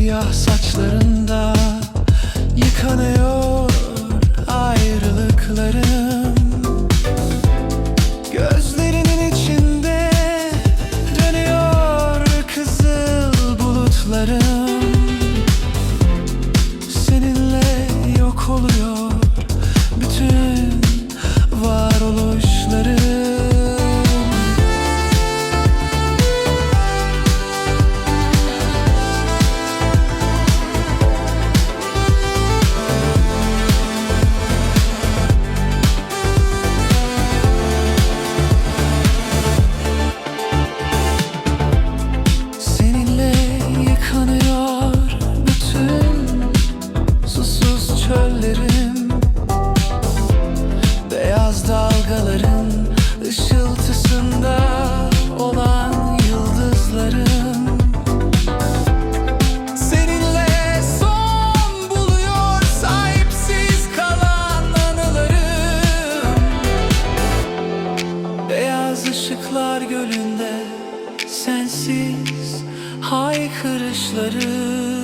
siyah saçlarında Yıkanıyor ayrılıklarım. Gözlerinin içinde dönüyor kızıl bulutlarım. Seninle yok oluyor Işıklar gölünde sensiz haykırışları.